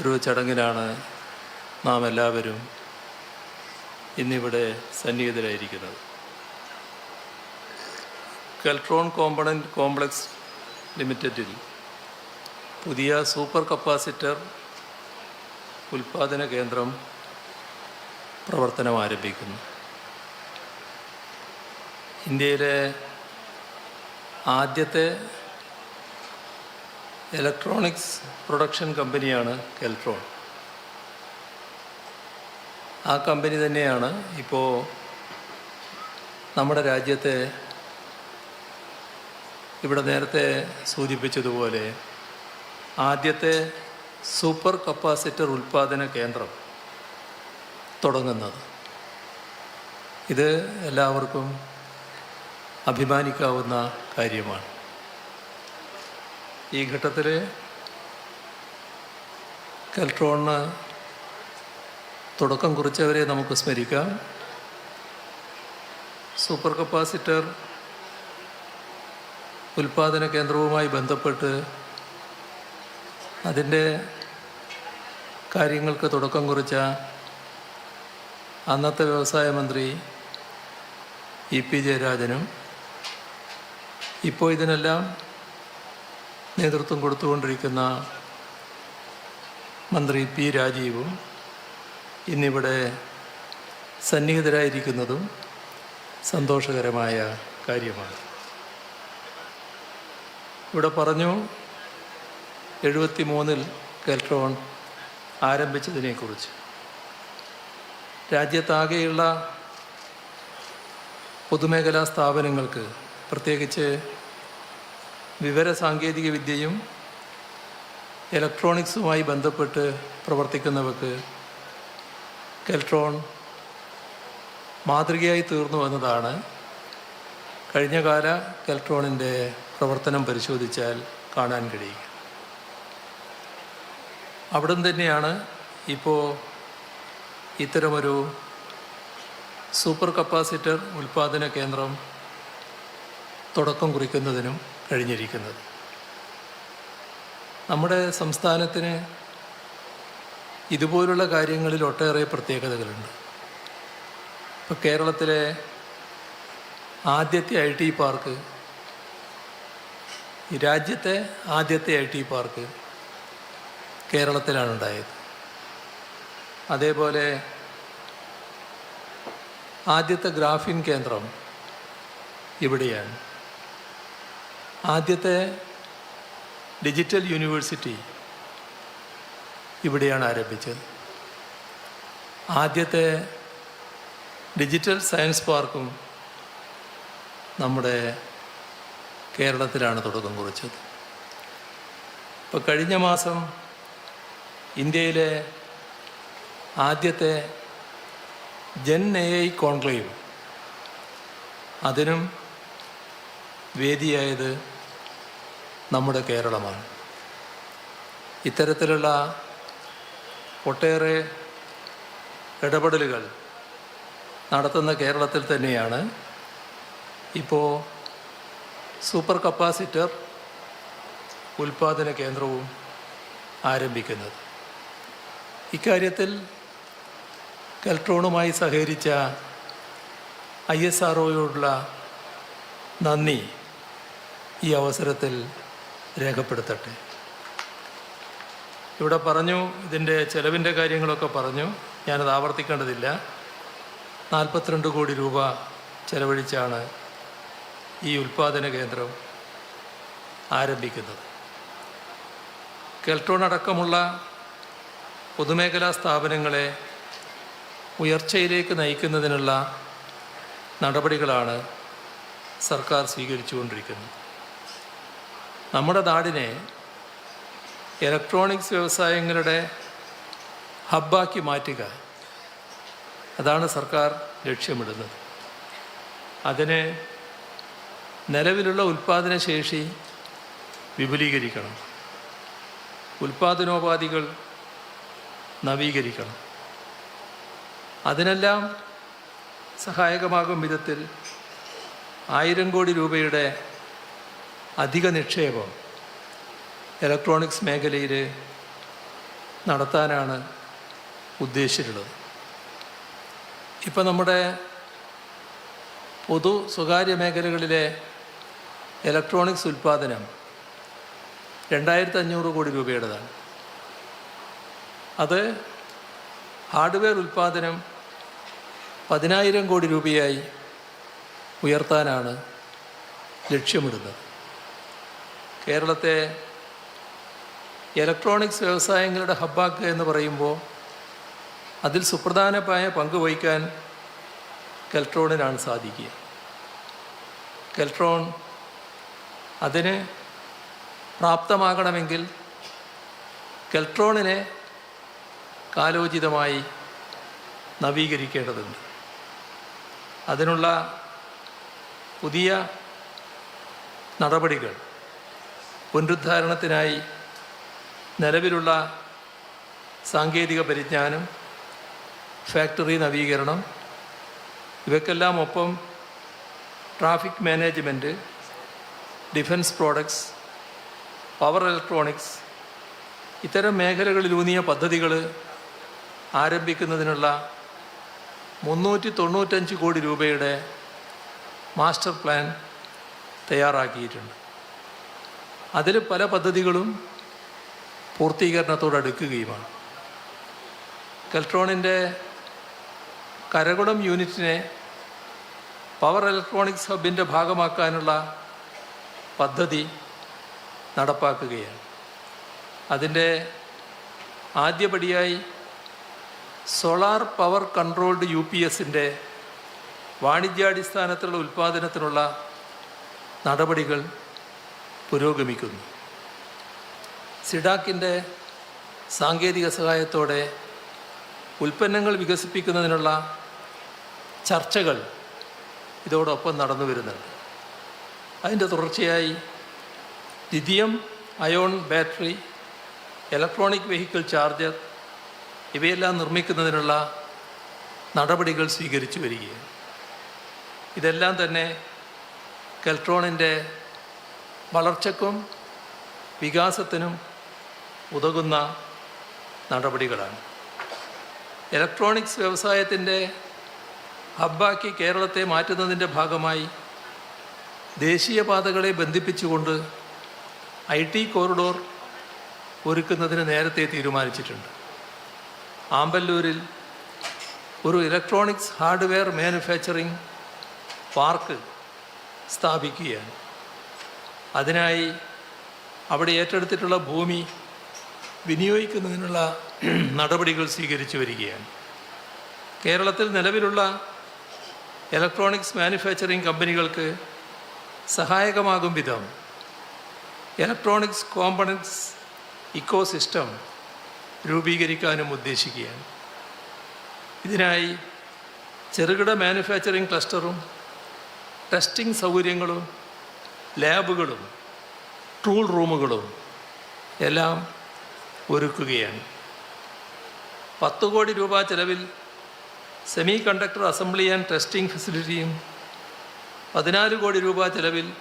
ഒരു ചടങ്ങിലാണ് നാം എല്ലാവരും ഇന്നിവിടെ സന്നിഹിതരായിരിക്കുന്നത്. കെൽട്രോൺ കോമ്പണന്റ് കോംപ്ലക്സ് ലിമിറ്റഡിൽ പുതിയ സൂപ്പർ കപ്പാസിറ്റർ ഉൽപ്പാദന കേന്ദ്രം പ്രവർത്തനം ആരംഭിക്കുന്നു. ഇന്ത്യയിലെ ആദ്യത്തെ ഇലക്ട്രോണിക്സ് പ്രൊഡക്ഷൻ കമ്പനിയാണ് കെൽട്രോൺ ആ കമ്പനി തന്നെയാണ് ഇപ്പോൾ നമ്മുടെ രാജ്യത്തെ ഇവിടെ നേരത്തെ സൂചിപ്പിച്ചതുപോലെ ആദ്യത്തെ സൂപ്പർ കപ്പാസിറ്റർ ഉൽപ്പാദന കേന്ദ്രം തുടങ്ങുന്നത്. ഇത് എല്ലാവർക്കും അഭിമാനിക്കാവുന്ന കാര്യമാണ്. ഈ ഘട്ടത്തിൽ കെൽട്രോണിന് തുടക്കം കുറിച്ചവരെ നമുക്ക് സ്മരിക്കാം. സൂപ്പർ കപ്പാസിറ്റർ ഉൽപാദന കേന്ദ്രവുമായി ബന്ധപ്പെട്ട് അതിന്റെ കാര്യങ്ങൾക്ക് തുടക്കം കുറിച്ച അന്നത്തെ വ്യവസായ മന്ത്രി ഇ പി ജയരാജനും. ഇപ്പോൾ ഇതിനെല്ലാം നേതൃത്വം കൊടുത്തുകൊണ്ടിരിക്കുന്ന മന്ത്രി പി രാജീവും ഇന്നിവിടെ സന്നിഹിതരായിരിക്കുന്നതും സന്തോഷകരമായ കാര്യമാണ്. ഇവിടെ പറഞ്ഞു എഴുപത്തി മൂന്നിൽ കെൽട്രോൺ ആരംഭിച്ചതിനെക്കുറിച്ച്. രാജ്യത്താകെയുള്ള പൊതുമേഖലാ സ്ഥാപനങ്ങൾക്ക് പ്രത്യേകിച്ച് വിവര സാങ്കേതിക വിദ്യയും ഇലക്ട്രോണിക്സുമായി ബന്ധപ്പെട്ട് പ്രവർത്തിക്കുന്നവർക്ക് കെൽട്രോൺ മാതൃകയായി തീർന്നു എന്നതാണ്. കഴിഞ്ഞകാല കെൽട്രോണിന്റെ പ്രവർത്തനം പരിശോധിച്ചാൽ കാണാൻ കഴിയുക. അവിടം തന്നെയാണ് ഇപ്പോൾ ഇത്തരമൊരു സൂപ്പർ കപ്പാസിറ്റർ ഉൽപ്പാദന കേന്ദ്രം തുടക്കം കുറിക്കുന്നതിനും കഴിഞ്ഞിരിക്കുന്നത്. നമ്മുടെ സംസ്ഥാനത്തിന് ഇതുപോലുള്ള കാര്യങ്ങളിൽ ഒട്ടേറെ പ്രത്യേകതകളുണ്ട്. ഇപ്പോൾ കേരളത്തിലെ ആദ്യത്തെ ഐ ടി പാർക്ക് രാജ്യത്തെ ആദ്യത്തെ ഐ ടി പാർക്ക് കേരളത്തിലാണ് ഉണ്ടായത് അതേപോലെ ആദ്യത്തെ ഗ്രാഫിൻ കേന്ദ്രം ഇവിടെയാണ്. ആദ്യത്തെ ഡിജിറ്റൽ യൂണിവേഴ്സിറ്റി ഇവിടെയാണ് ആരംഭിച്ചത്. ആദ്യത്തെ ഡിജിറ്റൽ സയൻസ് പാർക്കും നമ്മുടെ കേരളത്തിലാണ് തുടക്കം കുറിച്ചത്. ഇപ്പോൾ കഴിഞ്ഞ മാസം ഇന്ത്യയിലെ ആദ്യത്തെ ജെൻ എ ഐ കോൺക്ലേവ് അതിനും വേദിയായത് നമ്മുടെ കേരളമാണ്. ഇത്തരത്തിലുള്ള ഒട്ടേറെ ഇടപെടലുകൾ നടത്തുന്ന കേരളത്തിൽ തന്നെയാണ്. ഇപ്പോൾ സൂപ്പർ കപ്പാസിറ്റർ ഉൽപാദന കേന്ദ്രവും ആരംഭിക്കുന്നത്. ഇക്കാര്യത്തിൽ കെൽട്രോണുമായി സഹകരിച്ച ഐ എസ് ആർ ഒയോടുള്ള നന്ദി ഈ അവസരത്തിൽ രേഖപ്പെടുത്തട്ടെ. ഇവിടെ പറഞ്ഞു ഇതിന്റെ ചെലവിന്റെ കാര്യങ്ങളൊക്കെ പറഞ്ഞു. ഞാനത് ആവർത്തിക്കേണ്ടതില്ല. നാൽപ്പത്തിരണ്ട് കോടി രൂപ ചെലവഴിച്ചാണ് ഈ ഉൽപാദന കേന്ദ്രം ആരംഭിക്കുന്നത്. കെൽട്രോൺ അടക്കമുള്ള പൊതുമേഖലാ സ്ഥാപനങ്ങളെ ഉയർച്ചയിലേക്ക് നയിക്കുന്നതിനുള്ള നടപടികളാണ് സർക്കാർ സ്വീകരിച്ചുകൊണ്ടിരിക്കുന്നത്. നമ്മുടെ നാടിനെ ഇലക്ട്രോണിക്സ് വ്യവസായങ്ങളുടെ ഹബ്ബാക്കി മാറ്റുക. അതാണ് സർക്കാർ ലക്ഷ്യമിടുന്നത്. അതിന് നിലവിലുള്ള ഉൽപ്പാദന ശേഷി വിപുലീകരിക്കണം. ഉൽപ്പാദനോപാധികൾ നവീകരിക്കണം. അതിനെല്ലാം സഹായകമാകും വിധത്തിൽ ആയിരം കോടി രൂപയുടെ അധിക നിക്ഷേപം ഇലക്ട്രോണിക്സ് മേഖലയിൽ നടത്താനാണ് ഉദ്ദേശിച്ചിട്ടുള്ളത്. ഇപ്പം നമ്മുടെ പൊതു സ്വകാര്യ മേഖലകളിലെ ഇലക്ട്രോണിക്സ് ഉൽപ്പാദനം രണ്ടായിരത്തി അഞ്ഞൂറ് കോടി രൂപയുടേതാണ്. അത് ഹാർഡ്വെയർ ഉൽപ്പാദനം പതിനായിരം കോടി രൂപയായി ഉയർത്താനാണ് ലക്ഷ്യമിടുന്നത്. കേരളത്തെ ഇലക്ട്രോണിക്സ് വ്യവസായങ്ങളുടെ ഹബ്ബാക്കുക എന്ന് പറയുമ്പോൾ അതിൽ സുപ്രധാനമായ പങ്ക് വഹിക്കാൻ കെൽട്രോണിനാണ് സാധിക്കുക. കെൽട്രോൺ അതിന് പ്രാപ്തമാകണമെങ്കിൽ കെൽട്രോണിനെ കാലോചിതമായി നവീകരിക്കേണ്ടതുണ്ട്. അതിനുള്ള പുതിയ നടപടികൾ പുനരുദ്ധാരണത്തിനായി നിലവിലുള്ള സാങ്കേതിക പരിജ്ഞാനം ഫാക്ടറി നവീകരണം ഇവയ്ക്കെല്ലാം ഒപ്പം traffic management defence products power electronics ഇത്തരം മേഖലകളിലൂന്നിയ പദ്ധതികൾ ആരംഭിക്കുന്നതിനുള്ള മുന്നൂറ്റി തൊണ്ണൂറ്റഞ്ച് കോടി രൂപയുടെ മാസ്റ്റർ പ്ലാൻ തയ്യാറാക്കിയിട്ടുണ്ട്. അതിൽ പല പദ്ധതികളും പൂർത്തീകരണത്തോടടുക്കുകയുമാണ് കെൽട്രോണിന്റെ കരകുളം യൂണിറ്റിനെ പവർ ഇലക്ട്രോണിക്സ് ഹബിന്റെ ഭാഗമാക്കാനുള്ള പദ്ധതി നടപ്പാക്കുകയാണ്. അതിന്റെ ആദ്യപടിയായി solar power controlled U P എസിന്റെ വാണിജ്യാടിസ്ഥാനത്തിലുള്ള ഉൽപ്പാദനത്തിനുള്ള നടപടികൾ പുരോഗമിക്കുന്നു. സിഡാക്കിന്റെ സാങ്കേതിക സഹായത്തോടെ ഉൽപ്പന്നങ്ങൾ വികസിപ്പിക്കുന്നതിനുള്ള ചർച്ചകൾ ഇതോടൊപ്പം നടന്നു വരുന്നുണ്ട്. അതിന്റെ തുടർച്ചയായി lithium ion battery electronic vehicle charger ഇവയെല്ലാം നിർമ്മിക്കുന്നതിനുള്ള നടപടികൾ സ്വീകരിച്ചു വരികയാണ്. ഇതെല്ലാം തന്നെ കെൽട്രോണിന്റെ വളർച്ചയ്ക്കും വികാസത്തിനും ഉതകുന്ന നടപടികളാണ്. ഇലക്ട്രോണിക്സ് വ്യവസായത്തിന്റെ ഹബ്ബാക്കി കേരളത്തെ മാറ്റുന്നതിന്റെ ഭാഗമായി ദേശീയപാതകളെ ബന്ധിപ്പിച്ചുകൊണ്ട് ഐ ടി കോറിഡോർ ഒരുക്കുന്നതിന് നേരത്തെ തീരുമാനിച്ചിട്ടുണ്ട്. ആമ്പല്ലൂരിൽ ഒരു ഇലക്ട്രോണിക്സ് ഹാർഡ്വെയർ മാനുഫാക്ചറിംഗ് പാർക്ക് സ്ഥാപിക്കുകയാണ്. അതിനായി അവിടെ ഏറ്റെടുത്തിട്ടുള്ള ഭൂമി വിനിയോഗിക്കുന്നതിനുള്ള നടപടികൾ സ്വീകരിച്ചു വരികയാണ്. കേരളത്തിൽ നിലവിലുള്ള ഇലക്ട്രോണിക്സ് മാനുഫാക്ചറിംഗ് കമ്പനികൾക്ക് സഹായകമാകും വിധം ഇലക്ട്രോണിക്സ് കോമ്പണൻസ് ഇക്കോസിസ്റ്റം രൂപീകരിക്കാനും ഉദ്ദേശിക്കുകയാണ്. ഇതിനായി ചെറുകിട മാനുഫാക്ചറിംഗ് ക്ലസ്റ്ററും ടെസ്റ്റിംഗ് സൗകര്യങ്ങളും ലാബുകളും ടൂൾ റൂമുകളും എല്ലാം ഒരുക്കുകയാണ്. പത്ത് കോടി രൂപ ചെലവിൽ semi conductor assembly and testing ഫെസിലിറ്റിയും പതിനാല് കോടി രൂപ ചെലവിൽ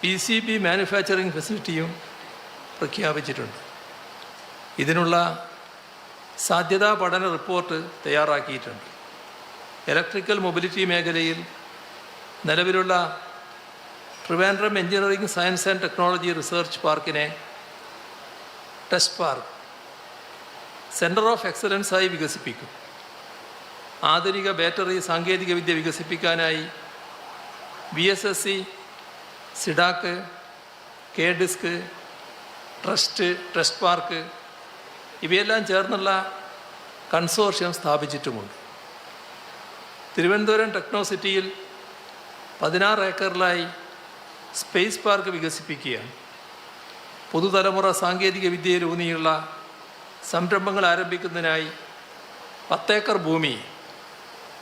പി സി ബി മാനുഫാക്ചറിംഗ് ഫെസിലിറ്റിയും പ്രഖ്യാപിച്ചിട്ടുണ്ട്. ഇതിനുള്ള സാധ്യതാ പഠന റിപ്പോർട്ട് തയ്യാറാക്കിയിട്ടുണ്ട്. ഇലക്ട്രിക്കൽ മൊബിലിറ്റി മേഖലയിൽ നിലവിലുള്ള Trivandrum engineering science and technology research പാർക്കിനെ test park centre of എക്സലൻസായി വികസിപ്പിക്കും. ആധുനിക ബാറ്ററി സാങ്കേതികവിദ്യ വികസിപ്പിക്കാനായി B S S C CDAC K DISC trust trust park ഇവയെല്ലാം ചേർന്നുള്ള കൺസോർഷ്യം സ്ഥാപിച്ചിട്ടുമുണ്ട്. തിരുവനന്തപുരം ടെക്നോസിറ്റിയിൽ പതിനാറ് ഏക്കറിലായി സ്പേസ് പാർക്ക് വികസിപ്പിക്കുകയാണ്. പുതുതലമുറ സാങ്കേതിക വിദ്യയിലൂന്നിയുള്ള സംരംഭങ്ങൾ ആരംഭിക്കുന്നതിനായി പത്തേക്കർ ഭൂമി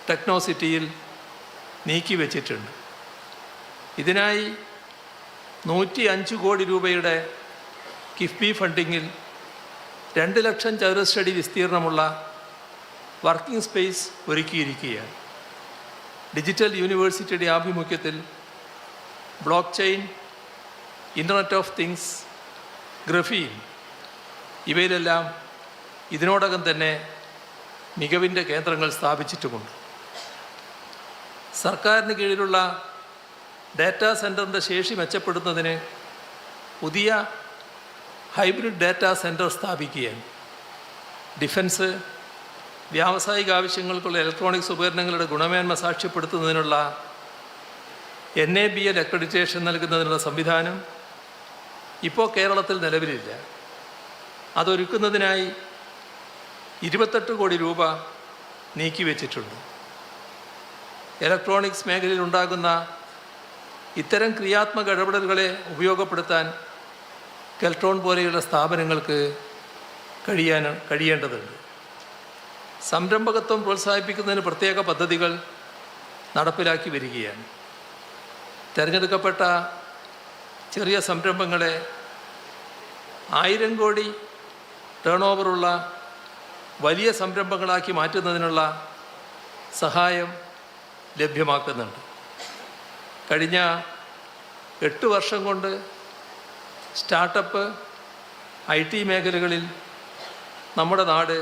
ടെക്നോ സിറ്റിയിൽ നീക്കി വച്ചിട്ടുണ്ട്. ഇതിനായി നൂറ്റി അഞ്ച് കോടി രൂപയുടെ കിഫ്ബി ഫണ്ടിങ്ങിൽ രണ്ട് ലക്ഷം ചതുരശ്രടി വിസ്തീർണമുള്ള വർക്കിംഗ് സ്പേസ് ഒരുക്കിയിരിക്കുകയാണ്. ഡിജിറ്റൽ യൂണിവേഴ്സിറ്റിയുടെ ആഭിമുഖ്യത്തിൽ blockchain internet of things graphene ഇവയിലെല്ലാം ഇതിനോടകം തന്നെ മികവിന്റെ കേന്ദ്രങ്ങൾ സ്ഥാപിച്ചിട്ടുമുണ്ട്. സർക്കാരിന് കീഴിലുള്ള ഡാറ്റാ സെന്ററിന്റെ ശേഷി മെച്ചപ്പെടുത്തുന്നതിന് പുതിയ ഹൈബ്രിഡ് ഡാറ്റാ സെന്റർ സ്ഥാപിക്കുകയാണ്. ഡിഫൻസ് വ്യാവസായിക ആവശ്യങ്ങൾക്കുള്ള ഇലക്ട്രോണിക്സ് ഉപകരണങ്ങളുടെ ഗുണമേന്മ സാക്ഷ്യപ്പെടുത്തുന്നതിനുള്ള N A B L accreditation നൽകുന്നതിനുള്ള സംവിധാനം ഇപ്പോൾ കേരളത്തിൽ നിലവിലില്ല. അതൊരുക്കുന്നതിനായി ഇരുപത്തെട്ട് കോടി രൂപ നീക്കിവെച്ചിട്ടുണ്ട് ഇലക്ട്രോണിക്സ് മേഖലയിൽ ഉണ്ടാകുന്ന ഇത്തരം ക്രിയാത്മക ഇടപെടലുകളെ ഉപയോഗപ്പെടുത്താൻ കെൽട്രോൺ പോലെയുള്ള സ്ഥാപനങ്ങൾക്ക് കഴിയാൻ കഴിയേണ്ടതുണ്ട്. സംരംഭകത്വം പ്രോത്സാഹിപ്പിക്കുന്നതിന് പ്രത്യേക പദ്ധതികൾ നടപ്പിലാക്കി വരികയാണ്. തിരഞ്ഞെടുക്കപ്പെട്ട ചെറിയ സംരംഭങ്ങളെ ആയിരം കോടി ടേൺ ഓവറുള്ള വലിയ സംരംഭങ്ങളാക്കി മാറ്റുന്നതിനുള്ള സഹായം ലഭ്യമാക്കുന്നുണ്ട്. കഴിഞ്ഞ എട്ട് വർഷം കൊണ്ട് സ്റ്റാർട്ടപ്പ് ഐ ടി മേഖലകളിൽ നമ്മുടെ നാട്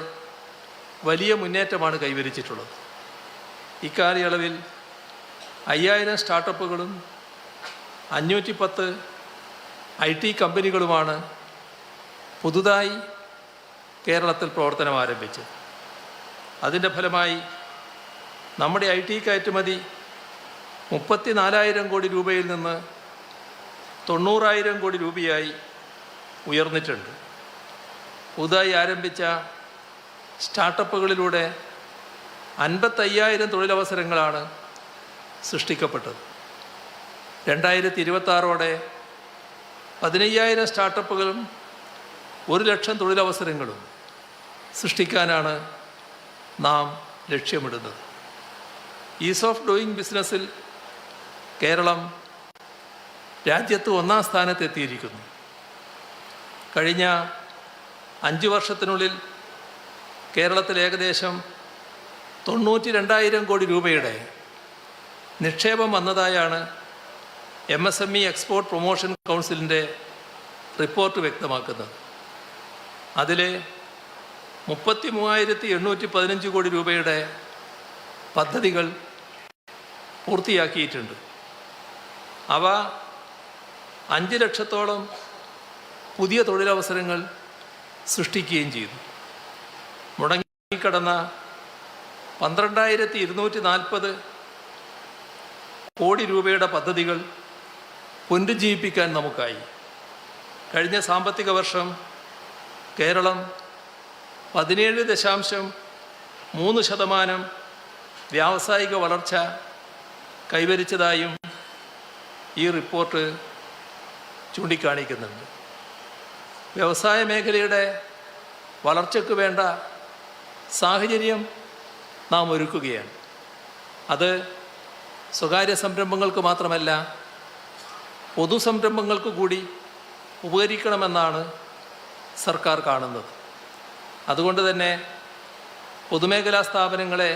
വലിയ മുന്നേറ്റമാണ് കൈവരിച്ചിട്ടുള്ളത്. ഇക്കാലയളവിൽ അയ്യായിരം സ്റ്റാർട്ടപ്പുകളും അഞ്ഞൂറ്റി പത്ത് ഐ ടി കമ്പനികളുമാണ് പുതുതായി കേരളത്തിൽ പ്രവർത്തനം ആരംഭിച്ചത്. അതിന്റെ ഫലമായി നമ്മുടെ ഐ ടി കയറ്റുമതി മുപ്പത്തി നാലായിരം കോടി രൂപയിൽ നിന്ന് തൊണ്ണൂറായിരം കോടി രൂപയായി ഉയർന്നിട്ടുണ്ട്. പുതുതായി ആരംഭിച്ച സ്റ്റാർട്ടപ്പുകളിലൂടെ അൻപത്തയ്യായിരം തൊഴിലവസരങ്ങളാണ് സൃഷ്ടിക്കപ്പെട്ടത്. രണ്ടായിരത്തി ഇരുപത്താറോടെ പതിനയ്യായിരം സ്റ്റാർട്ടപ്പുകളും ഒരു ലക്ഷം തൊഴിലവസരങ്ങളും സൃഷ്ടിക്കാനാണ് നാം ലക്ഷ്യമിടുന്നത്. ഈസ് ഓഫ് ഡൂയിങ് ബിസിനസ്സിൽ കേരളം രാജ്യത്ത് ഒന്നാം സ്ഥാനത്തെത്തിയിരിക്കുന്നു. കഴിഞ്ഞ അഞ്ച് വർഷത്തിനുള്ളിൽ കേരളത്തിൽ ഏകദേശം തൊണ്ണൂറ്റി രണ്ടായിരം കോടി രൂപയുടെ നിക്ഷേപം വന്നതായാണ് M S M E export promotion കൗൺസിലിന്റെ റിപ്പോർട്ട് വ്യക്തമാക്കുന്നത്. അതിൽ മുപ്പത്തി മൂവായിരത്തി എണ്ണൂറ്റി പതിനഞ്ച് കോടി രൂപയുടെ പദ്ധതികൾ പൂർത്തിയാക്കിയിട്ടുണ്ട്. അവ അഞ്ച് ലക്ഷത്തോളം പുതിയ തൊഴിലവസരങ്ങൾ സൃഷ്ടിക്കുകയും ചെയ്തു. മുടങ്ങിക്കിടന്ന പന്ത്രണ്ടായിരത്തി ഇരുന്നൂറ്റി നാൽപ്പത് കോടി രൂപയുടെ പദ്ധതികൾ പുനരുജ്ജീവിപ്പിക്കാൻ നമുക്കായി. കഴിഞ്ഞ സാമ്പത്തിക വർഷം കേരളം പതിനേഴ് ദശാംശം മൂന്ന് ശതമാനം വ്യാവസായിക വളർച്ച കൈവരിച്ചതായും ഈ റിപ്പോർട്ട് ചൂണ്ടിക്കാണിക്കുന്നുണ്ട്. വ്യവസായ മേഖലയുടെ വളർച്ചയ്ക്ക് വേണ്ട സാഹചര്യം നാം ഒരുക്കുകയാണ്. അത് സ്വകാര്യ സംരംഭങ്ങൾക്ക് മാത്രമല്ല പൊതുസംരംഭങ്ങൾക്ക് കൂടി ഉപകരിക്കണമെന്നാണ് സർക്കാർ കാണുന്നത്. അതുകൊണ്ട് തന്നെ പൊതുമേഖലാ സ്ഥാപനങ്ങളെ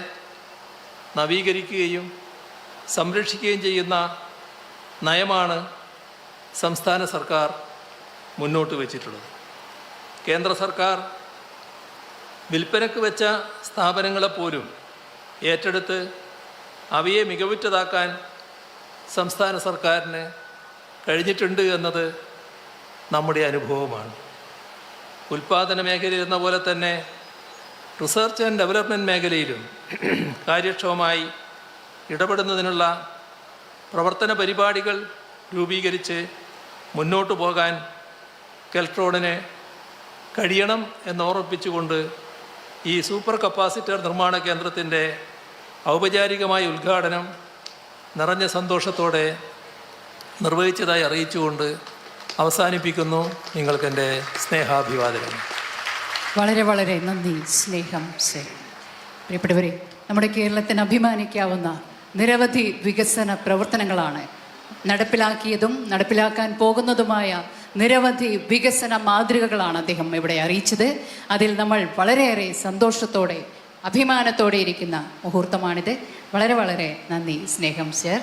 നവീകരിക്കുകയും സംരക്ഷിക്കുകയും ചെയ്യുന്ന നയമാണ് സംസ്ഥാന സർക്കാർ മുന്നോട്ട് വച്ചിട്ടുള്ളത്. കേന്ദ്ര സർക്കാർ വിൽപ്പനക്ക് വെച്ച സ്ഥാപനങ്ങളെപ്പോലും ഏറ്റെടുത്ത് അവയെ മികവുറ്റതാക്കാൻ സംസ്ഥാന സർക്കാരിന് കഴിഞ്ഞിട്ടുണ്ട് എന്നത് നമ്മുടെ അനുഭവമാണ്. ഉൽപാദന മേഖലയിൽ എന്ന പോലെ തന്നെ റിസർച്ച് ആൻഡ് ഡെവലപ്മെന്റ് മേഖലയിലും കാര്യക്ഷമമായി ഇടപെടുന്നതിനുള്ള പ്രവർത്തന പരിപാടികൾ രൂപീകരിച്ച് മുന്നോട്ട് പോകാൻ കെൽട്രോണിന് കഴിയണം എന്നോർമ്മിപ്പിച്ചുകൊണ്ട് ഈ സൂപ്പർ കപ്പാസിറ്റർ നിർമ്മാണ കേന്ദ്രത്തിന്റെ ഔപചാരികമായ ഉദ്ഘാടനം നിറഞ്ഞ സന്തോഷത്തോടെ നിർവഹിച്ചതായി അറിയിച്ചുകൊണ്ട് അവസാനിപ്പിക്കുന്നു നിങ്ങൾക്ക് എന്റെ സ്നേഹാഭിവാദനം. വളരെ വളരെ നന്ദി സ്നേഹം. പ്രിയപ്പെട്ടവരെ നമ്മുടെ കേരളത്തിന് അഭിമാനിക്കാവുന്ന നിരവധി വികസന പ്രവർത്തനങ്ങളാണ് നടപ്പിലാക്കിയതും നടപ്പിലാക്കാൻ പോകുന്നതുമായ നിരവധി വികസന മാതൃകകളാണ് അദ്ദേഹം ഇവിടെ അറിയിച്ചത്. അതിൽ നമ്മൾ വളരെയേറെ സന്തോഷത്തോടെ അഭിമാനത്തോടെ ഇരിക്കുന്ന മുഹൂർത്തമാണിത്. വളരെ വളരെ നന്ദി സ്നേഹം സർ.